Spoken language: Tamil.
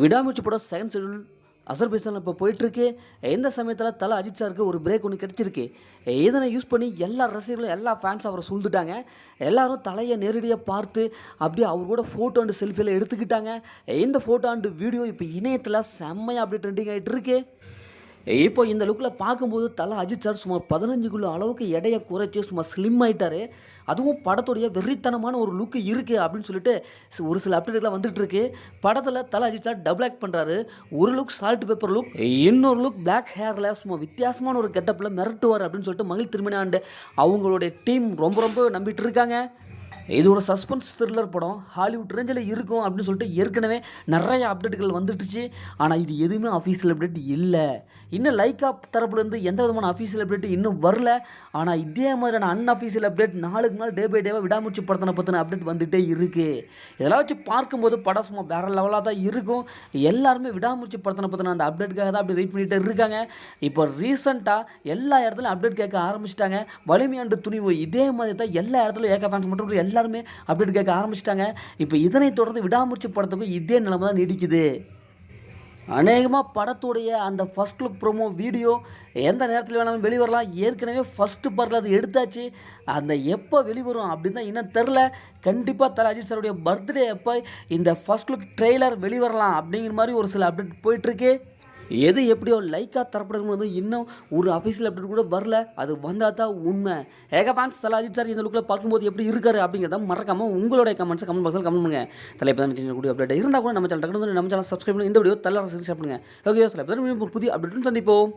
விடாமுயற்சி படம் செகண்ட் ஷெடியூல் அசர்பைசான் இப்போ போயிட்டுருக்கு. எந்த சமயத்தில் தலை அஜித் சாருக்கு ஒரு பிரேக் ஒன்று கிடச்சிருக்கு. இதனை யூஸ் பண்ணி எல்லா ரசிகர்களும் எல்லா ஃபேன்ஸ் அவரை சூழ்ந்துட்டாங்க. எல்லாரும் தலையை நேரடியாக பார்த்து அப்படியே அவர் கூட ஃபோட்டோ அண்டு செல்ஃபியில் எடுத்துக்கிட்டாங்க. இந்த ஃபோட்டோ அண்டு வீடியோ இப்போ இணையத்தில் செம்மையாக அப்படியே ட்ரெண்டிங் ஆகிட்டு இருக்கு இப்போ இந்த லுக்கில் பார்க்கும்போது தலை அஜித் சார் சுமார் பதினஞ்சு கிலோ அளவுக்கு எடையை குறைச்சி சும்மா ஸ்லிம் ஆகிட்டார் அதுவும் படத்துடைய வெறித்தனமான ஒரு லுக்கு இருக்குது அப்படின்னு சொல்லிட்டு ஒரு சில அப்டேட்லாம் வந்துட்டு இருக்கு. படத்தில் தலை அஜித் சார் டபுள் ஆக்ட் பண்ணுறாரு ஒரு லுக் சால்ட் பேப்பர் லுக் இன்னொரு லுக் பிளாக் ஹேரில் சும்மா வித்தியாசமான ஒரு கெட்டப்பில் மிரட்டுவார் அப்படின்னு சொல்லிட்டு மகிழ் திருமணாண்டு அவங்களுடைய டீம் ரொம்ப ரொம்ப நம்பிட்டு இருக்காங்க. இது ஒரு சஸ்பென்ஸ் த்ரில்லர் படம் ஹாலிவுட் ரேஞ்சில் இருக்கும் அப்படின்னு சொல்லிட்டு ஏற்கனவே நிறைய அப்டேட்டுகள் வந்துட்டுச்சு ஆனால் இது எதுவுமே அஃபீஷியல் அப்டேட் இல்லை. இன்னும் லைக்கா தரப்புலேருந்து எந்த விதமான அஃபீஷியல் அப்டேட் இன்னும் வரல. ஆனால் இதே மாதிரியான அன்அஃபீஷியல் அப்டேட் நாளுக்கு நாள் டே பை டேவாக விடாமுச்சி படத்தின பற்றின அப்டேட் வந்துகிட்டே இருக்குது இதெல்லாம் வச்சு பார்க்கும்போது படம் சும்மா வேறு லெவலாக தான் இருக்கும். எல்லாருமே விடாமுச்சி படத்தின பற்றின அந்த அப்டேட்டுக்காக தான் அப்படி வெயிட் பண்ணிகிட்டே இருக்காங்க. இப்போ ரீசெண்டாக எல்லா இடத்துலையும் அப்டேட் கேட்க ஆரம்பிச்சிட்டாங்க. வலிமையாண்டு துணிவு இதே மாதிரி தான் எல்லா இடத்துலையும் ஏக ஃபேன்ஸ் மட்டும் எல்லா எல்லாருமே அப்டேட் கேட்க ஆரம்பிச்சிட்டாங்க. இப்போ இதனை தொடர்ந்து விடாமுயற்சி படத்துக்கும் இதே நிலைமை தான் நீடிக்குது. அநேகமாக படத்துடைய அந்த ஃபர்ஸ்ட் லுக் ப்ரோமோ வீடியோ எந்த நேரத்தில் வேணாலும் வெளிவரலாம். ஏற்கனவே ஃபஸ்ட்டு பார்ட்டில் அது எடுத்தாச்சு. அந்த எப்போ வெளிவரும் அப்படின்னு தான் இன்னும் தெரில கண்டிப்பாக தல அஜித் சாருடைய பர்த்டே எப்போ இந்த ஃபர்ஸ்ட் லுக் ட்ரெய்லர் வெளிவரலாம் அப்படிங்கிற மாதிரி ஒரு சில அப்டேட் போயிட்டுருக்கு எது எப்படியோ லைக்கா தரப்படுறது வந்து இன்னும் ஒரு அஃபீஷியல் அப்டேட் கூட வரல. அது வந்தால் தான் உண்மை. ஏக ஃபேன்ஸ் தலை அஜித் சார் இந்த லுக்கில் பார்க்கும்போது எப்படி இருக்காரு அப்படிங்கிறத மறக்காமல் உங்களுடைய கமெண்ட்ஸை கமெண்ட் பாக்ஸில் கமெண்ட் பண்ணுங்க. தலைப்பு தான் சின்ன கூடிய அப்டேட் இருந்தால் கூட நம்ம சேனல் டக்குனு நம்ம சேனல் சப்ஸ்கிரைப் பண்ணி இந்த வீடியோ தலை ஷேர் பண்ணுங்க. ஓகே சார் புதிய அப்டேட்டும் சந்திப்போம்.